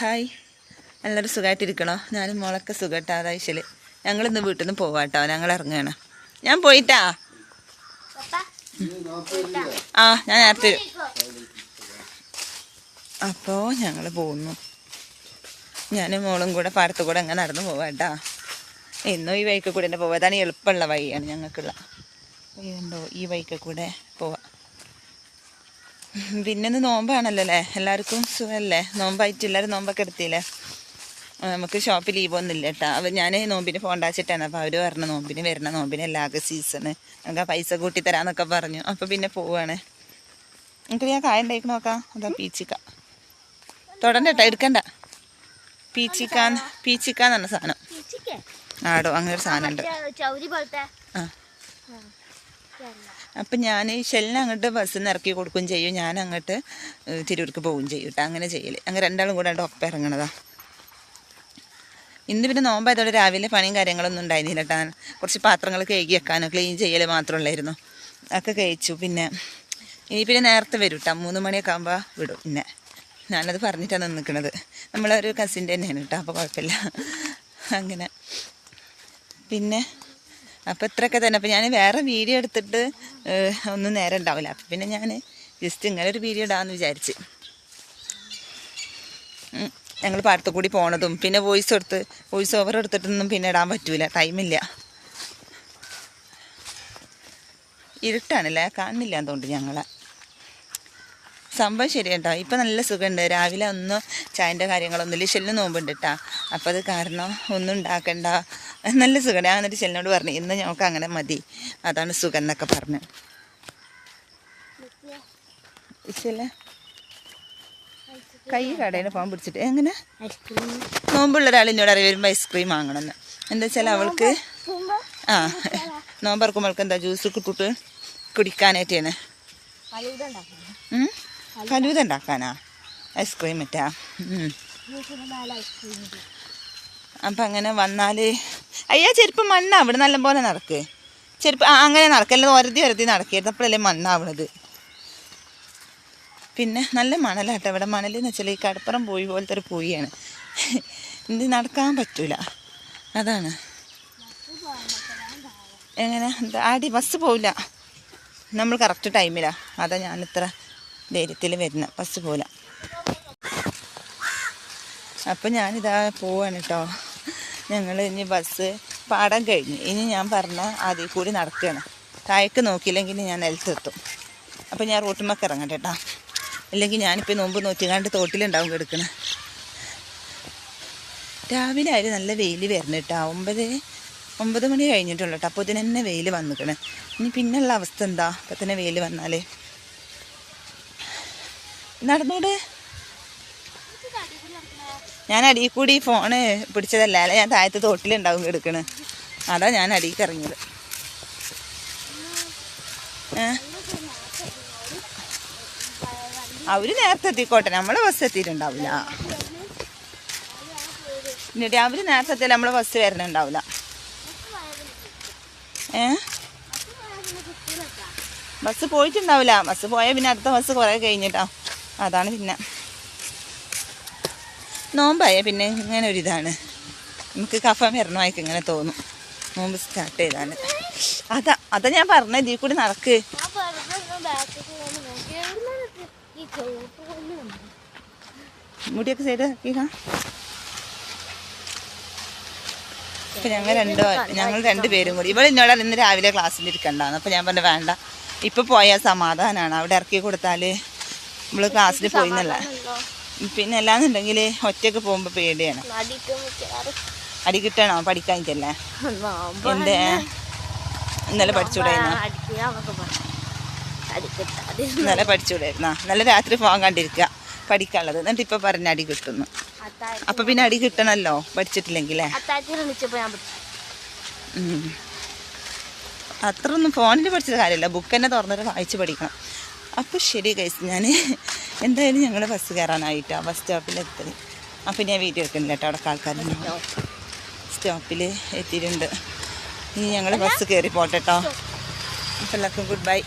Hi. എല്ലാവരും സുഖമായിട്ടിരിക്കണോ ഞാനും മോളൊക്കെ സുഖമായിട്ടാ അതായിശൽ ഞങ്ങളിന്ന് വീട്ടിൽ നിന്ന് പോവാട്ടോ. ഞങ്ങൾ ഇറങ്ങുകയാണ് ഞാൻ പോയിട്ടാ? ആ ഞാൻ നേരത്തെ അപ്പോൾ ഞങ്ങൾ പോകുന്നു ഞാനും മോളും കൂടെ പാടത്ത് കൂടെ അങ്ങനെ നടന്നു പോവാട്ടാ. ഇന്നും ഈ വഴിക്ക് കൂടെ തന്നെ പോവാം. അതാണ് എളുപ്പമുള്ള വഴിയാണ് ഞങ്ങൾക്കുള്ള. ഈ വഴിക്ക് കൂടെ പോവാം. പിന്നെ ഇന്ന് നോമ്പാണല്ലോ അല്ലേ? എല്ലാവർക്കും സുഖമല്ലേ? നോമ്പായിട്ട് എല്ലാവരും നോമ്പൊക്കെ എടുത്തില്ലേ? നമുക്ക് ഷോപ്പിൽ ലീവ് ഒന്നും ഇല്ല കേട്ടോ. അവർ ഞാൻ നോമ്പിന് ഫോണ്ടാച്ചിട്ടാണ് അപ്പോൾ അവർ പറഞ്ഞ നോമ്പിന് വരണ നോമ്പിന് എല്ലാവർക്കും സീസണ് നമുക്ക് ആ പൈസ കൂട്ടി തരാമെന്നൊക്കെ പറഞ്ഞു. അപ്പോൾ പിന്നെ പോവാണ്. നമുക്ക് ഞാൻ കായ ഉണ്ടായിക്കണ നോക്കാം അതാ പീച്ചിക്ക? തുടണ്ട കേട്ടോ എടുക്കണ്ട. പീച്ചിക്കാൻ എന്ന് പറഞ്ഞ സാധനം. ആടോ അങ്ങനെ ഒരു സാധനം ഉണ്ട്. ആ. അപ്പം ഞാൻ ഷെല്ലിന് അങ്ങോട്ട് ബസ്സിൽ നിന്ന് ഇറക്കി കൊടുക്കുകയും ചെയ്യും. ഞാൻ അങ്ങോട്ട് തിരൂർക്ക് പോവുകയും ചെയ്യും കേട്ടോ അങ്ങനെ ചെയ്യൽ അങ്ങനെ രണ്ടാളും കൂടെ അങ്ങോട്ട് ഒപ്പം ഇറങ്ങണതാ ഇന്ന് പിന്നെ നോമ്പായതോടെ രാവിലെ പണിയും കാര്യങ്ങളൊന്നും ഉണ്ടായിരുന്നില്ല കേട്ടോ കുറച്ച് പാത്രങ്ങൾ കഴുകി വെക്കാനോ ക്ലീൻ ചെയ്യൽ മാത്രമുള്ളായിരുന്നു അതൊക്കെ കഴിച്ചു. പിന്നെ ഇനി പിന്നെ നേരത്തെ വരും കേട്ടോ മൂന്ന് മണിയൊക്കെ ആകുമ്പോൾ വിടും. പിന്നെ ഞാനത് പറഞ്ഞിട്ടാണ് നിൽക്കുന്നത് നമ്മളൊരു കസിന്റെ തന്നെയാണ് കേട്ടോ അപ്പോൾ കുഴപ്പമില്ല അങ്ങനെ. പിന്നെ അപ്പോൾ ഇത്രയൊക്കെ തന്നെ. അപ്പോൾ ഞാൻ വേറെ വീഡിയോ എടുത്തിട്ട് ഒന്നും നേരം ഉണ്ടാവില്ല. അപ്പം പിന്നെ ഞാൻ ജസ്റ്റ് ഇങ്ങനെ ഒരു വീഡിയോ ഇടാമെന്ന് വിചാരിച്ച്. ഞങ്ങൾ പാടത്തു കൂടി പോണതും പിന്നെ വോയിസ് എടുത്ത് വോയിസ് ഓവർ എടുത്തിട്ടൊന്നും പിന്നെ ഇടാൻ പറ്റൂല. ടൈമില്ല ഇരുട്ടാണല്ലേ? കാണുന്നില്ല എന്തുകൊണ്ട് ഞങ്ങളെ. സംഭവം ശരി കേട്ടോ ഇപ്പം നല്ല സുഖമുണ്ട്. രാവിലെ ഒന്നും ചായന്റെ കാര്യങ്ങളൊന്നുമില്ല. ഷെല്ലിന് നോമ്പുണ്ട് കേട്ടോ അപ്പോൾ അത് കാരണം ഒന്നും ഉണ്ടാക്കണ്ട. നല്ല സുഖം. ഞാൻ എന്നിട്ട് ചെല്ലിനോട് പറഞ്ഞു ഇന്ന് ഞങ്ങൾക്ക് അങ്ങനെ മതി. അതാണ് സുഖം എന്നൊക്കെ പറഞ്ഞു. കൈ കടയിൽ പോകാൻ പിടിച്ചിട്ട്. എങ്ങനെ? നോമ്പുള്ള ഒരാൾ എന്നോട് അറിയാം വരുമ്പോൾ ഐസ്ക്രീം വാങ്ങണമെന്ന് എന്താ വെച്ചാൽ അവൾക്ക് ആ നോമ്പറക്കുമ്പോൾക്ക് എന്താ ജ്യൂസ് കിട്ടിട്ട് കുടിക്കാനായിട്ടാണ്. കലൂത ഉണ്ടാക്കാനാ? ഐസ്ക്രീം ഇട്ടാ. ഐസ്ക്രീം അപ്പം അങ്ങനെ വന്നാൽ അയ്യാ ചെരുപ്പ് മണ്ണാ അവിടെ നല്ലപോലെ നടക്ക്. ചെരുപ്പ് അങ്ങനെ നടക്കല്ല ഒരതി ഒരതി നടക്കരുത്. അപ്പോഴല്ലേ മണ്ണാവണത്. പിന്നെ നല്ല മണലാട്ടോ ഇവിടെ മണൽ എന്ന് വെച്ചാൽ ഈ കടപ്പുറം പോയി പോലത്തെ ഒരു പോയിയാണ് ഇത് നടക്കാൻ പറ്റൂല. അതാണ്. എങ്ങനെ? ആടി ബസ് പോവില്ല. നമ്മൾ കറക്റ്റ് ടൈമിലാണ് അതാ ഞാനിത്ര ധൈര്യത്തിൽ വരുന്നത് ബസ് പോവില്ല. അപ്പം ഞാനിതാ പോവാണ് കേട്ടോ ഞങ്ങൾ ഇനി ബസ് പാടം കഴിഞ്ഞു. ഇനി ഞാൻ പറഞ്ഞ അതിൽ കൂടി നടക്കുകയാണ്. താഴേക്ക് നോക്കിയില്ലെങ്കിൽ ഞാൻ നിലത്തെത്തും അപ്പം ഞാൻ റോട്ടുമൊക്കെ ഇറങ്ങട്ടെ കേട്ടോ അല്ലെങ്കിൽ ഞാനിപ്പോൾ നോമ്പ് നോറ്റിക്കാണ്ട് തോട്ടിലുണ്ടാവും കിടക്കണ. രാവിലെ ആയാലും നല്ല വെയിൽ വരണം കേട്ടോ ഒമ്പത് ഒമ്പത് മണി കഴിഞ്ഞിട്ടുള്ളൂ കേട്ടോ അപ്പോൾ ഇതിന് വെയിൽ വന്നിക്കണ്. ഇനി പിന്നെയുള്ള അവസ്ഥ എന്താ? അപ്പം തന്നെ വെയിൽ വന്നാൽ നടന്നോട്. ഞാൻ അടി കൂടി ഫോണ് പിടിച്ചതല്ല അല്ല ഞാൻ താഴത്ത് തോട്ടിലുണ്ടാവും എടുക്കണ്. അതാ ഞാൻ അടിക്ക് ഇറങ്ങിയത് അവർ നേരത്തെ എത്തിക്കോട്ടെ നമ്മളെ ബസ് എത്തിയിട്ടുണ്ടാവില്ല. എന്നിട്ട് അവർ നേരത്തെ എത്തിയാൽ നമ്മളെ ബസ് വരണുണ്ടാവില്ല. ഏ? ബസ് പോയിട്ടുണ്ടാവില്ല. ബസ് പോയാൽ പിന്നെ അടുത്ത ബസ് കുറേ കഴിഞ്ഞിട്ടാ. അതാണ് പിന്നെ. നോമ്പായ പിന്നെ ഇങ്ങനെ ഒരിതാണ് നമുക്ക് കഫം വരണമായിട്ട് ഇങ്ങനെ തോന്നും. നോമ്പ് സ്റ്റാർട്ട് ചെയ്താണ്. അതാ അതാ ഞാൻ പറഞ്ഞത് ഇതിൽ കൂടി നടക്ക്. മുടിയൊക്കെ സൈഡ് ആക്കിക്കാ അപ്പൊ ഞങ്ങൾ രണ്ട് ഞങ്ങൾ രണ്ട് പേരും കൂടി. ഇവിടെ എന്നോട് ഇന്ന് രാവിലെ ക്ലാസ്സിൽ ഇരിക്കണ്ടാന്ന്. അപ്പൊ ഞാൻ പറഞ്ഞു വേണ്ട. ഇപ്പൊ പോയാൽ സമാധാനമാണ് അവിടെ ഇറക്കി കൊടുത്താൽ നമ്മൾ ക്ലാസ്സിൽ പോയിന്നല്ല. പിന്നെ അല്ലാന്നുണ്ടെങ്കിൽ ഒറ്റയ്ക്ക് പോകുമ്പോൾ പേടിയാണ്. അടി കിട്ടണോ പഠിക്കാനിട്ടല്ലേ എന്ത്? ഇന്നലെ പഠിച്ചുകൂടായിരുന്നോ ഇന്നലെ പഠിച്ചുകൂടായിരുന്നോ ഇന്നലെ രാത്രി പോകാൻ കണ്ടിരിക്കുക. പഠിക്കാനുള്ളത്. എന്നിട്ട് ഇപ്പൊ പറഞ്ഞ അടി കിട്ടുന്നു. അപ്പൊ പിന്നെ അടി കിട്ടണല്ലോ? പഠിച്ചിട്ടില്ലെങ്കിലേ. അത്രയൊന്നും ഫോണിൽ പഠിച്ചത് കാര്യമില്ല. ബുക്ക് തന്നെ തുറന്നിട്ട് വായിച്ച് പഠിക്കണം. അപ്പോൾ ശരി കൈസ് ഞാൻ എന്തായാലും ഞങ്ങൾ ബസ് കയറാനായിട്ടാണ് ബസ് സ്റ്റോപ്പിലെത്തി അപ്പം ഞാൻ വീഡിയോ എടുക്കുന്നില്ല കേട്ടോ അവിടെ ആൾക്കാരുണ്ട് സ്റ്റോപ്പിൽ എത്തിയിട്ടുണ്ട്. ഇനി ഞങ്ങൾ ബസ് കയറി പോട്ടെട്ടോ അപ്പം എല്ലാവർക്കും ഗുഡ് ബൈ